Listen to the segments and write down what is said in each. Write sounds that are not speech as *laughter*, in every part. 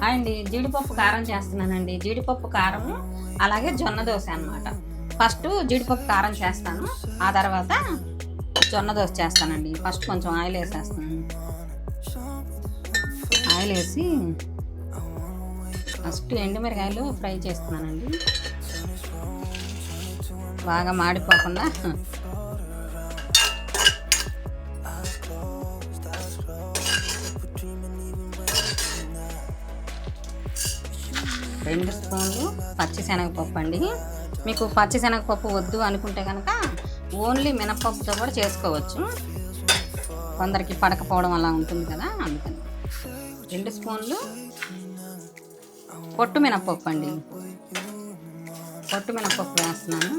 Hi అండి. జీడిపప్పు కారం చేస్తున్నానండి. జీడిపప్పు కారం అలాగే జొన్న దోశ అన్నమాట. ఫస్ట్ జీడిపప్పు కారం చేస్తాను. ఆ తర్వాత జొన్న దోశ చేస్తానండి. ఫస్ట్ కొంచెం ఆయిల్ వేసేస్తాను. ఆయిల్ వేసి ఫస్ట్ ఎండుమిరకాయలు ఫ్రై చేస్తున్నానండి. బాగా మాడిపోకుండా రెండు స్పూన్లు పచ్చిశనగపప్పు అండి. మీకు పచ్చిశనగపప్పు వద్దు అనుకుంటే కనుక ఓన్లీ మినపప్పుతో కూడా చేసుకోవచ్చు. కొందరికి పడకపోవడం అలా ఉంటుంది కదా అందుకని. రెండు స్పూన్లు పొట్టు మినపప్పు అండి. పొట్టు మినపప్పు వేస్తున్నాను.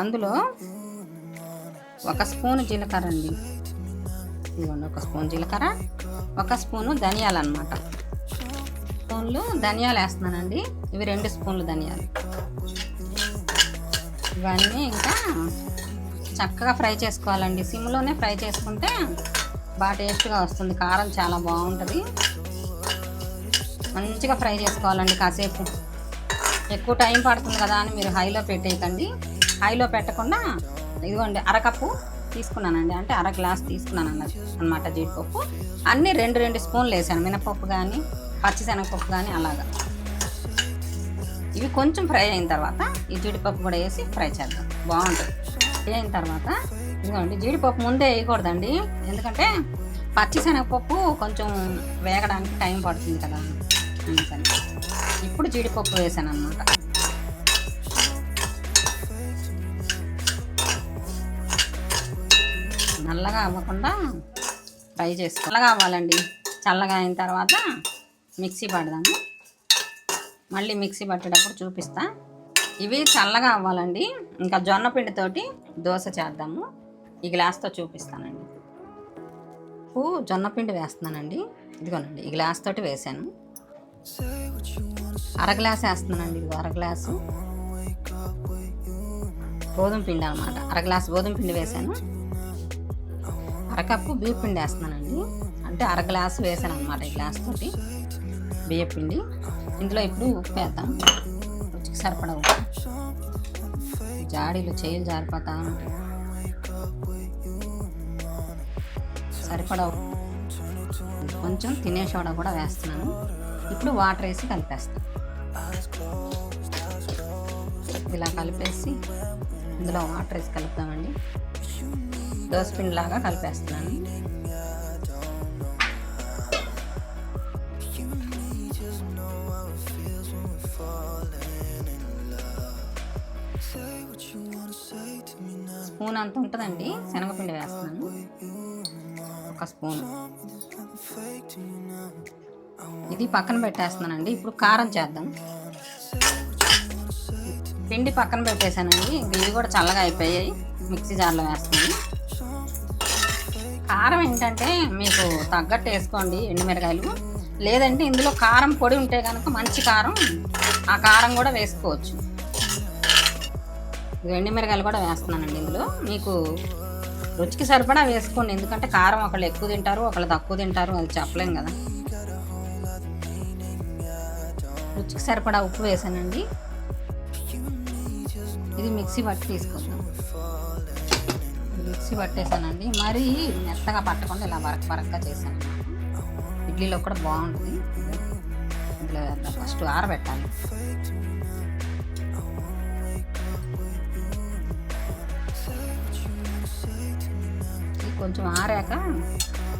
అందులో ఒక స్పూన్ జీలకర్ర అండి. ఇదిగోండి ఒక స్పూన్ జీలకర్ర ఒక స్పూను ధనియాలు అనమాట స్పూన్లు ధనియాలు వేస్తున్నానండి. ఇవి రెండు స్పూన్లు ధనియాలు. ఇవన్నీ ఇంకా చక్కగా ఫ్రై చేసుకోవాలండి. సిమ్లోనే ఫ్రై చేసుకుంటే బాగా టేస్ట్గా వస్తుంది. కారం చాలా బాగుంటుంది. మంచిగా ఫ్రై చేసుకోవాలండి కాసేపు. ఎక్కువ టైం పడుతుంది కదా అని మీరు హైలో పెట్టేయకండి. హైలో పెట్టకుండా ఇదిగోండి అరకప్పు తీసుకున్నానండి. అంటే అర గ్లాస్ తీసుకున్నాను అన్నది అనమాట జీడిపప్పు. అన్నీ రెండు రెండు స్పూన్లు వేసాను. మినపప్పు కానీ పచ్చిశనగపప్పు కానీ అలాగా. ఇవి కొంచెం ఫ్రై అయిన తర్వాత ఈ జీడిపప్పు కూడా వేసి ఫ్రై చేద్దాం. బాగుంటుంది. ఫ్రై అయిన తర్వాత ఇదిగోండి జీడిపప్పు ముందే వేయకూడదండి. ఎందుకంటే పచ్చిశనగపప్పు కొంచెం వేగడానికి టైం పడుతుంది కదా. అందుకని ఇప్పుడు జీడిపప్పు వేసాను అనమాట నల్లగా అవ్వకుండా ఫ్రై చేసుకో. చల్లగా అవ్వాలండి. చల్లగా అయిన తర్వాత మిక్సీ పడదాము. మళ్ళీ మిక్సీ పట్టేటప్పుడు చూపిస్తా. ఇవి చల్లగా అవ్వాలండి. ఇంకా జొన్న పిండితోటి దోశ చేద్దాము. ఈ గ్లాస్తో చూపిస్తానండి. ఉప్పు జొన్న పిండి వేస్తున్నానండి. ఇదిగోనండి ఈ గ్లాస్ తోటి వేసాను అర గ్లాస్ వేస్తున్నానండి ఇదిగో అర గ్లాసు. గోధుమ పిండి అనమాట అర గ్లాస్ గోధుమ పిండి వేసాను అరకప్పు బియ్య పిండి వేస్తున్నానండి. అంటే అర గ్లాస్ వేసాను అనమాట ఈ గ్లాస్ తోటి బియ్యపిండి ఇందులో ఇప్పుడు ఉప్పు వేద్దాం. రుచికి సరిపడ ఉప్పు. జాడీలు చేయలు జారిపోతా సరిపడ కొంచెం తినే సోడా కూడా వేస్తున్నాను. ఇప్పుడు వాటర్ వేసి కలిపేస్తాను ఇలా కలిపేసి ఇందులో వాటర్ వేసి కలుపుతామండి. దోసపిండి లాగా కలిపేస్తున్నాను. స్పూన్ అంత ఉంటుందండి. శనగపిండి వేస్తున్నాను. ఒక స్పూన్. ఇది పక్కన పెట్టేస్తున్నానండి. ఇప్పుడు కారం చేద్దాం. పిండి పక్కన పెట్టేశానండి. ఇవి కూడా చల్లగా అయిపోయాయి. మిక్సీ జార్లో వేస్తున్నాను. కారం ఏంటంటే మీకు తగ్గట్టు వేసుకోండి ఎండుమిరకాయలు. లేదంటే ఇందులో కారం పొడి ఉంటే కనుక మంచి కారం ఆ కారం కూడా వేసుకోవచ్చు. ఇది కూడా వేస్తున్నానండి ఇందులో. మీకు రుచికి సరిపడా వేసుకోండి. ఎందుకంటే కారం ఒకళ్ళు ఎక్కువ తింటారు ఒకళ్ళు తక్కువ తింటారు అది చెప్పలేం కదా. రుచికి సరిపడా ఉప్పు వేసానండి. ఇది మిక్సీ పట్టి తీసుకుందాం. మిక్సీ పట్టేసానండి. మరీ మెత్తగా పట్టకుండా ఇలా వరక వరకగా చేశాను. ఇడ్లీలో కూడా బాగుంటుంది. ఇందులో ఫస్ట్ ఆరబెట్టాలి. కొంచెం ఆరాక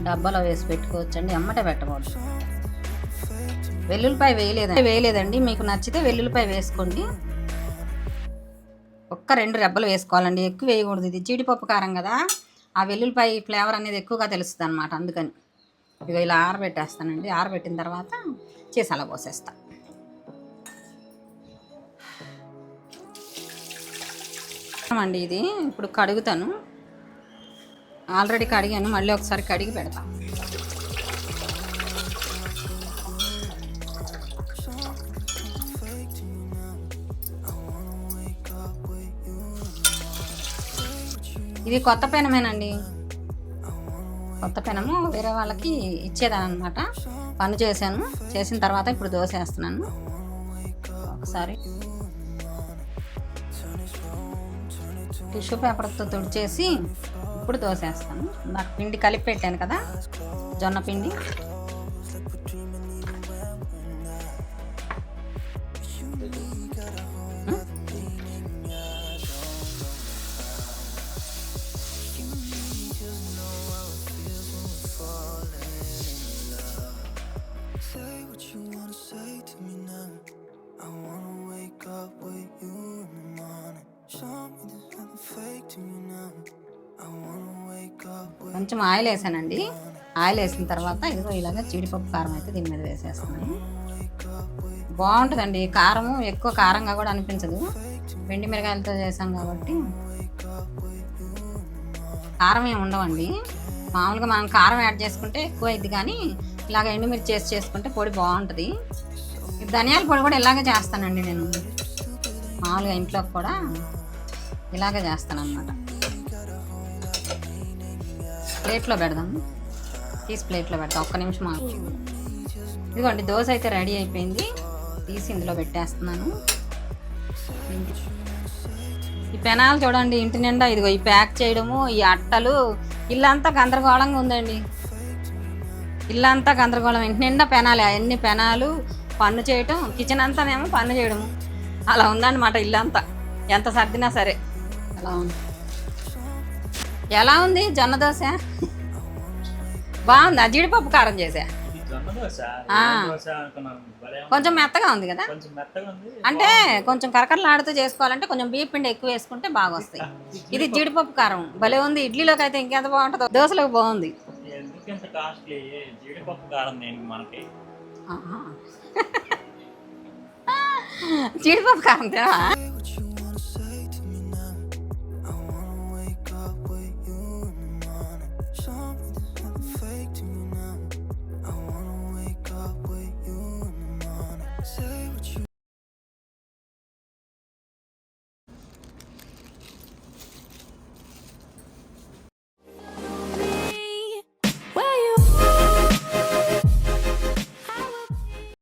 డబ్బాలో వేసి పెట్టుకోవచ్చండి. ఎమ్మటే పెట్టకూడదు. వెల్లుల్లిపాయ వేయలేదండి. వేయలేదండి. మీకు నచ్చితే వెల్లుల్లిపాయ వేసుకోండి. ఒక్క రెండు రెబ్బలు వేసుకోవాలండి. ఎక్కువ వేయకూడదు ఇది. జీడిపప్పు కారం కదా. ఆ వెల్లుల్లిపాయ ఫ్లేవర్ అనేది ఎక్కువగా తెలుస్తుంది అనమాట అందుకని ఇక ఇలా ఆరబెట్టేస్తానండి. ఆరబెట్టిన తర్వాత చేసి అలా పోసేస్తా. అండి ఇది. ఇప్పుడు కడుగుతాను. ఆల్రెడీ కడిగాను మళ్ళీ ఒకసారి కడిగి పెడతా. ఇది కొత్త పెనమేనండి. కొత్త పెనము వేరే వాళ్ళకి ఇచ్చేదాని అనమాట పని చేశాను. చేసిన తర్వాత ఇప్పుడు దోశ వేస్తున్నాను ఒకసారి. టిష్యూ పేపర్తో తుడిచేసి ఇప్పుడు దోసేస్తాను నాకు పిండి కలిపి పెట్టాను కదా జొన్న పిండి. కొంచెం ఆయిల్ వేసానండి. ఆయిల్ వేసిన తర్వాత ఇదిగో ఇలాగ జీడిపప్పు కారం అయితే దీని మీద వేసేస్తున్నాను. బాగుంటుందండి. కారము ఎక్కువ కారంగా కూడా అనిపించదు. వెండి మిరగాయలతో చేసాం కాబట్టి. కారం ఏమి ఉండవండి. మామూలుగా మనం కారం యాడ్ చేసుకుంటే ఎక్కువ అయింది కానీ ఇలాగ ఎండుమిర్చి చేసి చేసుకుంటే పొడి బాగుంటుంది. ధనియాల పొడి కూడా ఇలాగే చేస్తానండి నేను. మామూలుగా ఇంట్లో కూడా ఇలాగే చేస్తాను అనమాట ప్లేట్లో పెడదాం. తీసి ప్లేట్లో పెడతాం. ఒక్క నిమిషం ఆగు. ఇదిగోండి దోశ అయితే రెడీ అయిపోయింది. తీసి ఇందులో పెట్టేస్తున్నాను. ఈ పెనాలు చూడండి ఇంటి నిండా ఇదిగో ఈ ప్యాక్ చేయడము ఈ అట్టలు. ఇల్లంతా గందరగోళంగా ఉందండి. ఇల్లంతా గందరగోళం. ఇంటి నిండా పెనాలి అన్ని పెనాలు పన్ను చేయటం కిచెన్ అంతానేమో పన్ను చేయడము. అలా ఉందన్నమాట ఇల్లంతా. ఎంత సర్దినా సరే. అలా ఉంది. ఎలా ఉంది జొన్న దోశ బాగుంది? జీడిపప్పు కారం చేసా. కొంచెం మెత్తగా ఉంది కదా? అంటే కొంచెం కరకరలాడుతూ చేసుకోవాలంటే కొంచెం బియ్య పిండి ఎక్కువ వేసుకుంటే బాగా వస్తాయి *laughs* ఇది జీడిపప్పు కారం. భలే ఉంది. ఇడ్లీలోకి అయితే ఇంకెంత బాగుంటుందో. దోశలోకి బాగుంది. జీడిపప్పు కారం. *laughs* జీడిపప్పు తినవా So